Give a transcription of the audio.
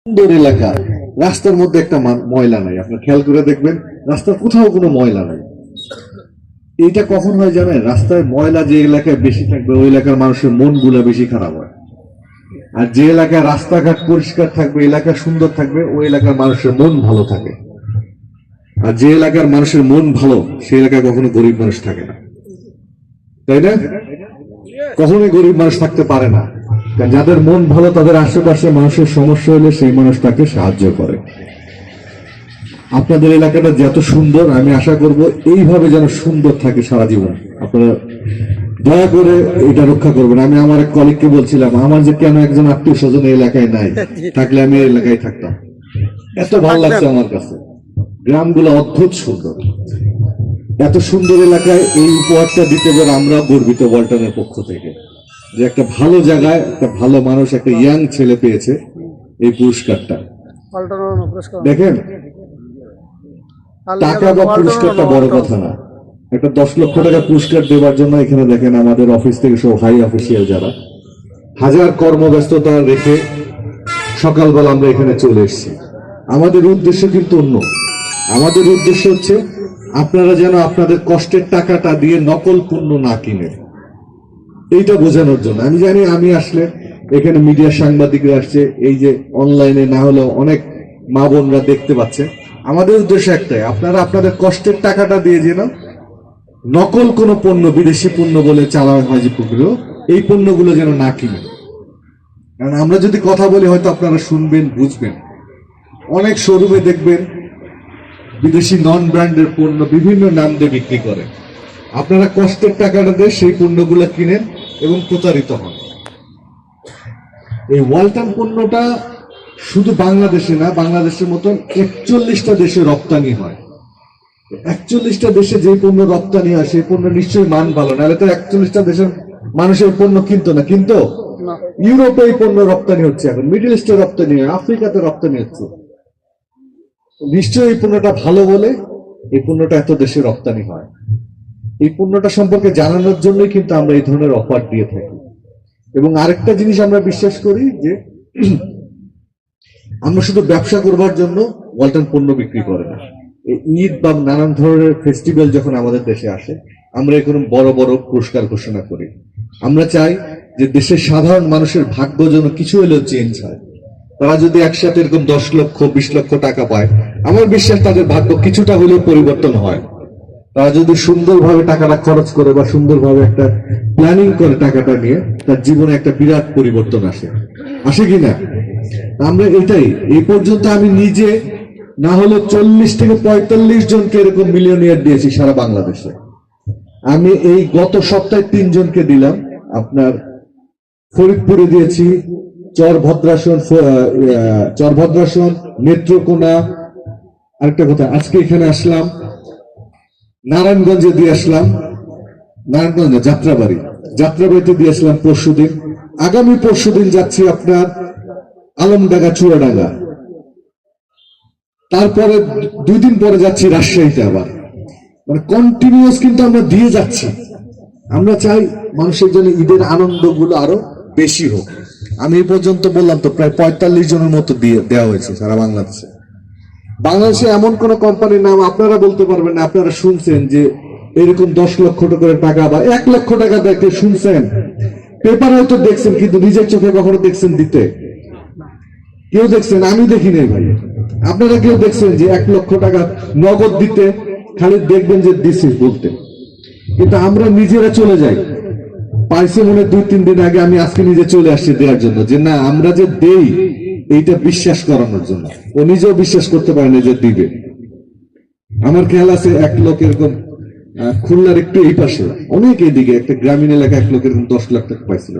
সুন্দর এলাকা। রাস্তার মধ্যে একটা ময়লা নাই। আপনার খেয়াল করে দেখবেন, রাস্তার কোথাও কোনো ময়লা নাই। এইটা কখন হয় জানেন? রাস্তায় ময়লা যে এলাকায় বেশি থাকবে, ওই এলাকার মানুষের মনগুলো বেশি খারাপ হয়। আর যে এলাকায় রাস্তাঘাট পরিষ্কার থাকবে, এলাকা সুন্দর থাকবে, ওই এলাকার মানুষের মন ভালো থাকে। আর যে এলাকার মানুষের মন ভালো, সেই এলাকায় কখনো গরিব মানুষ থাকে না। তাই না? কখনোই গরিব মানুষ থাকতে পারে না। কারণ যাদের মন ভালো তাদের আশেপাশে মানুষের সমস্যা হলে সেই মানুষ তাকে সাহায্য করে। আপনাদের এলাকাটা যত সুন্দর আমি আশা করব এইভাবে যেন সুন্দর থাকে সারা জীবন। আপনারা দয়া করে এটা রক্ষা করবেন। আমি আমার এক কলিগকে বলছিলাম আমার যে কেন একজন আত্মীয় স্বজন এই এলাকায় নাই? থাকলে আমি এই এলাকায় থাকতাম। এত ভালো লাগছে আমার কাছে। গ্রামগুলো অদ্ভুত সুন্দর। এত সুন্দর এলাকায় এই উপহারটা দিতে পারে আমরা গর্বিত ওয়ালটনের পক্ষ থেকে। যে একটা ভালো জায়গায় একটা ভালো মানুষ একটা ইয়াং ছেলে পেয়েছে এই পুরস্কারটা। দেখেন? টাকা বা পুরস্কারটা বড় কথা না। একটা দশ লক্ষ টাকা পুরস্কার দেওয়ার জন্য এখানে দেখেন আমাদের অফিস থেকে সব হাই অফিসিয়াল যারা। হাজার কর্মব্যস্ততা রেখে সকালবেলা আমরা এখানে চলে এসেছি। আমাদের উদ্দেশ্য কিন্তু অন্য। আমাদের উদ্দেশ্য হচ্ছে আপনারা যেন আপনাদের কষ্টের টাকাটা দিয়ে নকল পণ্য না কিনেন। এইটা বোঝানোর জন্য। আমি জানি আমি আসলে এখানে মিডিয়া সাংবাদিকরা আসছে, এই যে অনলাইনে না হলেও অনেক মা বোনরা দেখতে পাচ্ছে। আমাদের উদ্দেশ্য একটাই, আপনারা আপনাদের কষ্টের টাকাটা দিয়ে যেন নকল কোনো পণ্য, বিদেশি পণ্য বলে চালানো হয় যে পুকুরো এই পণ্যগুলো যেন না কিনে। কারণ আমরা যদি কথা বলি, হয়তো আপনারা শুনবেন, বুঝবেন। অনেক শোরুমে দেখবেন, বিদেশি নন ব্র্যান্ডের পণ্য বিভিন্ন নাম দিয়ে বিক্রি করে। আপনারা কষ্টের টাকাটা দিয়ে সেই পণ্যগুলো কিনেন এবং প্রতারিত হন। এই ওয়ালটন পণ্যটা শুধু বাংলাদেশে না বাংলাদেশের মতন একচল্লিশটা দেশে রপ্তানি হয়। একচল্লিশটা দেশে যে পণ্য রপ্তানি হয় সেই পণ্য নিশ্চয়ই মান ভালো। নাহলে তো একচল্লিশটা দেশের মানুষের পণ্য কিনতো না। কিন্তু ইউরোপে এই পণ্য রপ্তানি হচ্ছে এখন। মিডল ইস্টে রপ্তানি হয় আফ্রিকাতে রপ্তানি হচ্ছে। নিশ্চয়ই এই পণ্যটা ভালো বলে এই পণ্যটা এত দেশে রপ্তানি হয়। এই পণ্যটা সম্পর্কে জানানোর জন্যই কিন্তু আমরা এই ধরনের অফার দিয়ে থাকি। এবং আরেকটা জিনিস আমরা বিশ্বাস করি যে, আমরা শুধু ব্যবসা করবার জন্য ওয়ালটন পণ্য বিক্রি করে না। ঈদ বা নানান ধরনের ফেস্টিভ্যাল যখন আমাদের দেশে আসে, আমরা এরকম বড় বড় পুরস্কার ঘোষণা করি। আমরা চাই যে দেশের সাধারণ মানুষের ভাগ্য যেন কিছু হলেও চেঞ্জ হয়। তারা যদি একসাথে এরকম দশ লক্ষ, বিশ লক্ষ টাকা পায়, আমার বিশ্বাস তাদের ভাগ্য কিছুটা হলেও পরিবর্তন হয়। তারা যদি সুন্দরভাবে টাকাটা খরচ করে বা সুন্দরভাবে একটা প্ল্যানিং করে টাকাটা নিয়ে, তার জীবনে একটা বিরাট পরিবর্তন আসে। আসে কি না? আমরা এটাই। এই পর্যন্ত আমি নিজে না হলে চল্লিশ থেকে পঁয়তাল্লিশ জনকে এরকম মিলিয়নিয়ার দিয়েছি সারা বাংলাদেশে। আমি এই গত সপ্তাহে তিনজনকে দিলাম। আপনার ফরিদপুরে দিয়েছি চর ভদ্রাসন চর ভদ্রাসন নেত্রকোনা। আরেকটা কথা আজকে এখানে আসলাম। নারায়ণগঞ্জে দিয়ে আসলাম, নারায়ণগঞ্জে যাত্রাবাড়ি। যাত্রাবাড়িতে দিয়ে আসলাম পরশু দিন আগামী পরশুদিন যাচ্ছি আপনার আলমডাঙ্গা, চুয়াডাঙ্গা। তারপরে দুই দিন পরে যাচ্ছি রাজশাহীতে আবার। মানে কন্টিনিউয়াস কিন্তু আমরা দিয়ে যাচ্ছি। আমরা চাই মানুষের জন্য ঈদের আনন্দগুলো আরও বেশি হোক। আমি এই পর্যন্ত বললাম তো প্রায় পঁয়তাল্লিশ জনের মতো দিয়ে দেওয়া হয়েছে সারা বাংলাদেশে। বাংলাদেশে এমন কোন কোম্পানির নাম আপনারা বলতে পারবেন না, আপনারা শুনছেন যে এরকম দশ লক্ষ করে টাকা বা এক লক্ষ টাকা দেখে শুনছেন। পেপার হয়তো দেখছেন, কিন্তু নিজের চোখে কখনো দেখছেন দিতে। কেউ দেখছেন, আমি দেখি নাই ভাই। আপনারা কেউ দেখছেন যে এক লক্ষ টাকা নগদ দিতে, খালি দেখবেন যে দিছি বলতে কিন্তু আমরা নিজেরা চলে যাই। পাইছে মনে দুই, তিন দিন আগে আমি আজকে নিজে চলে আসছি দেওয়ার জন্য যে না, আমরা যে দেই এইটা বিশ্বাস করানোর জন্য। ও নিজেও বিশ্বাস করতে পারে না যে দিবে। আমার খেয়াল আছে, এক লোক এরকম খুলনার একটু এই পাশে, অনেক এদিকে, একটা গ্রামীণ এলাকা এক লোক এরকম দশ লাখ টাকা পাইছিল।